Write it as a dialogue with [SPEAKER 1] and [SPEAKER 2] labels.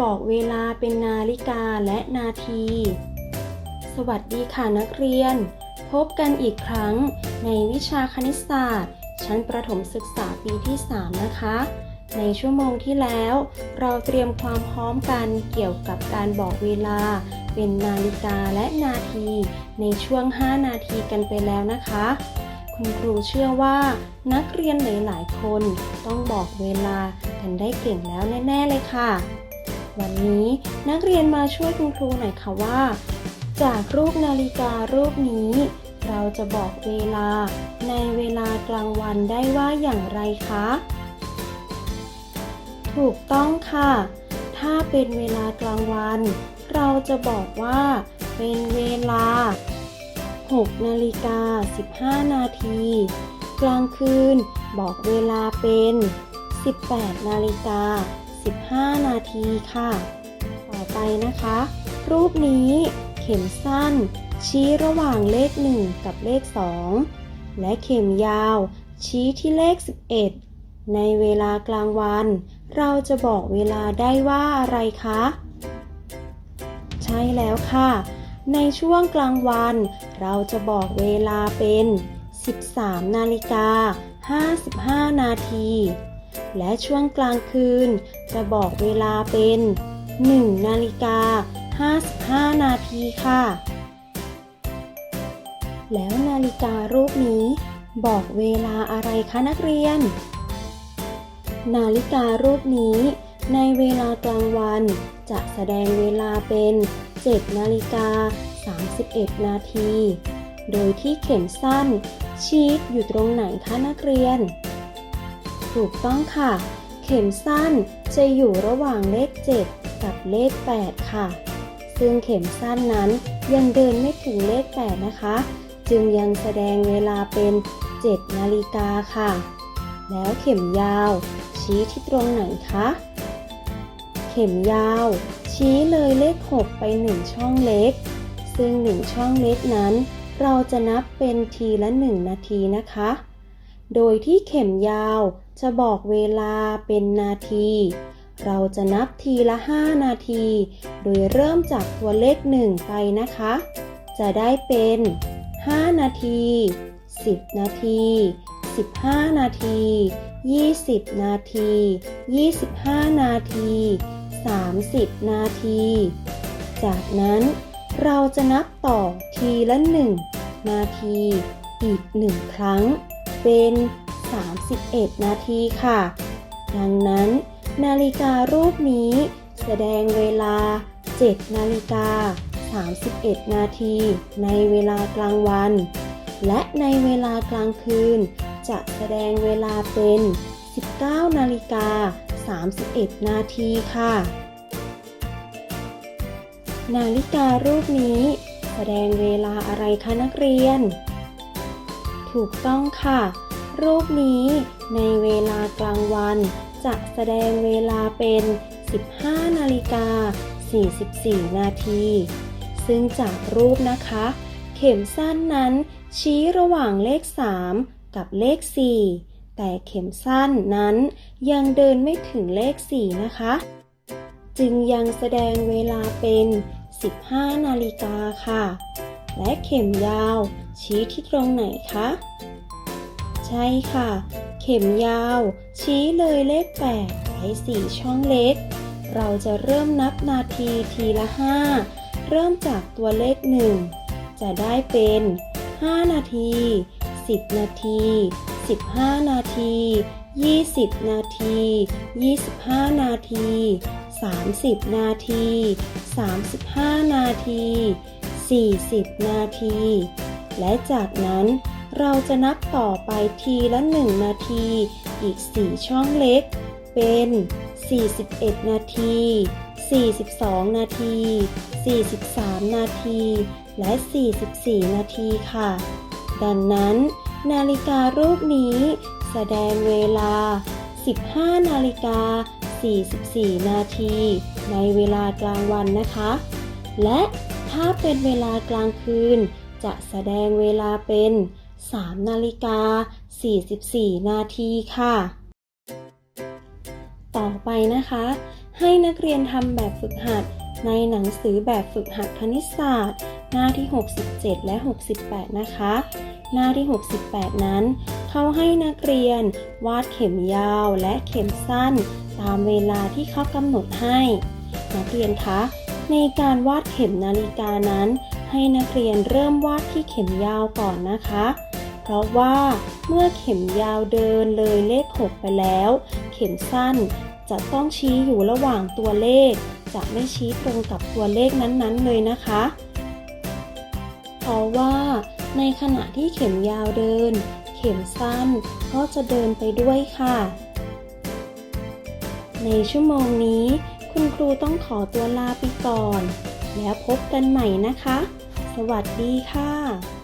[SPEAKER 1] บอกเวลาเป็นนาฬิกาและนาที สวัสดีค่ะนักเรียน พบกันอีกครั้งในวิชาคณิตศาสตร์ ชั้นประถมศึกษาปีที่ 3 นะคะ ในชั่วโมงที่แล้ว เราเตรียมความพร้อมกันเกี่ยวกับการบอกเวลา เป็นนาฬิกาและนาที ในช่วง 5 นาทีกันไปแล้วนะคะคุณครูเชื่อว่านักเรียนหลาย ๆ คนต้องบอกเวลากันได้เก่งแล้วแน่ ๆ เลยค่ะ วันนี้นักเรียนมาช่วยคุณครูหน่อยค่ะว่า จากรูปนาฬิการูปนี้ เราจะบอกเวลาในเวลากลางวันได้ว่าอย่างไรคะ ถูกต้องค่ะ ถ้าเป็นเวลากลางวัน เราจะบอกว่า เป็นเวลา 6 นาฬิกา 15 นาที กลางคืนบอกเวลาเป็น 18 นาฬิกา 15 นาทีค่ะ ต่อไปนะคะ รูปนี้เข็มสั้น ชี้ระหว่างเลข 1 กับเลข 2 และเข็มยาว ชี้ที่เลข 11 ในเวลากลางวัน เราจะบอกเวลาได้ว่าอะไรคะ ใช่แล้วค่ะ ในช่วงกลางวัน เราจะบอกเวลาเป็น 13 นาฬิกา 55 นาที และช่วงกลางคืนจะบอกเวลาเป็น 1 นาฬิกา 55 นาทีค่ะ แล้วนาฬิการูปนี้ บอกเวลาอะไรคะนักเรียน นาฬิการูปนี้ ในเวลากลางวัน จะแสดงเวลาเป็น 7 นาฬิกา 31 นาที โดยที่เข็มสั้น ชี้อยู่ตรงไหนคะนักเรียน ถูกต้องค่ะ เข็มสั้นจะอยู่ระหว่างเลข 7 กับเลข 8 ค่ะ ซึ่งเข็มสั้นนั้นยังเดินไม่ถึงเลข 8 นะคะ จึงยังแสดงเวลาเป็น 7 นาฬิกาค่ะ แล้วเข็มยาว ชี้ที่ตรงไหนคะ เข็มยาว ชี้เลยเลข 6 ไป 1 ช่องเล็ก ซึ่ง 1 ช่องเล็กนั้น เราจะนับเป็นทีละ 1 นาทีนะคะ โดยที่เข็มยาวจะบอกเวลาเป็นนาที เราจะนับทีละ 5 นาที โดยเริ่มจากตัวเลข 1 ไปนะคะ จะได้เป็น 5 นาที 10 นาที 15 นาที 20 นาที 25 นาที 30 นาที จากนั้นเราจะนับต่อทีละ 1 นาที อีก 1 ครั้ง เป็น 31 นาทีค่ะ ดังนั้นนาฬิการูปนี้แสดงเวลา 7 นาฬิกา 31 นาที ในเวลากลางวัน และในเวลากลางคืน จะแสดงเวลาเป็น 19 นาฬิกา 31 นาทีค่ะ นาฬิการูปนี้แสดงเวลาอะไรคะนักเรียน ถูกต้องค่ะ รูปนี้ในเวลากลางวัน จะแสดงเวลาเป็น 15 นาฬิกา 44 นาที ซึ่งจากรูปนะคะ เข็มสั้นนั้นชี้ระหว่างเลข 3 กับเลข 4 แต่เข็มสั้นนั้นยังเดินไม่ถึงเลข 4 นะคะ จึงยังแสดงเวลาเป็น 15 นาฬิกาค่ะ และเข็มยาว ชี้ที่ตรงไหนคะ ใช่ค่ะ เข็มยาว ชี้เลยเลข8ไป4ช่องเล็ก เราจะเริ่มนับนาทีทีละ 5 เริ่มจากตัวเลข 1 จะได้เป็น 5 นาที 10 นาที 15 นาที 20 นาที 25 นาที 30 นาที 35 นาที 40 นาที และจากนั้นเราจะนับต่อไปทีละ 1 นาที อีก 4 ช่องเล็ก เป็น 41 นาที 42 นาที 43 นาที และ 44 นาทีค่ะ ดังนั้น นาฬิการูปนี้ แสดงเวลา 15 นาฬิกา 44 นาที ในเวลากลางวันนะคะ และ ถ้าเป็นเวลากลางคืน จะแสดงเวลาเป็น 3 นาฬิกา 44 นาทีค่ะ ต่อไปนะคะ ให้นักเรียนทำแบบฝึกหัดในหนังสือแบบฝึกหัดคณิตศาสตร์ หน้าที่ 67 และ 68 นะคะ หน้าที่ 68 นั้น เขาให้นักเรียนวาดเข็มยาวและเข็มสั้น ตามเวลาที่เขากำหนดให้ นักเรียนคะ ในการวาดเข็มนาฬิกานั้น ให้นักเรียนเริ่มวาดที่เข็มยาวก่อนนะคะ เพราะว่าเมื่อเข็มยาวเดินเลยเลข 6 ไปแล้ว เข็มสั้นจะต้องชี้อยู่ระหว่างตัวเลข จะไม่ชี้ตรงกับตัวเลขนั้นๆเลยนะคะ เพราะว่าในขณะที่เข็มยาวเดิน เข็มสั้นก็จะเดินไปด้วยค่ะ ในชั่วโมงนี้ คุณครูต้องขอตัวลาไปก่อน แล้วพบกันใหม่นะคะ สวัสดีค่ะ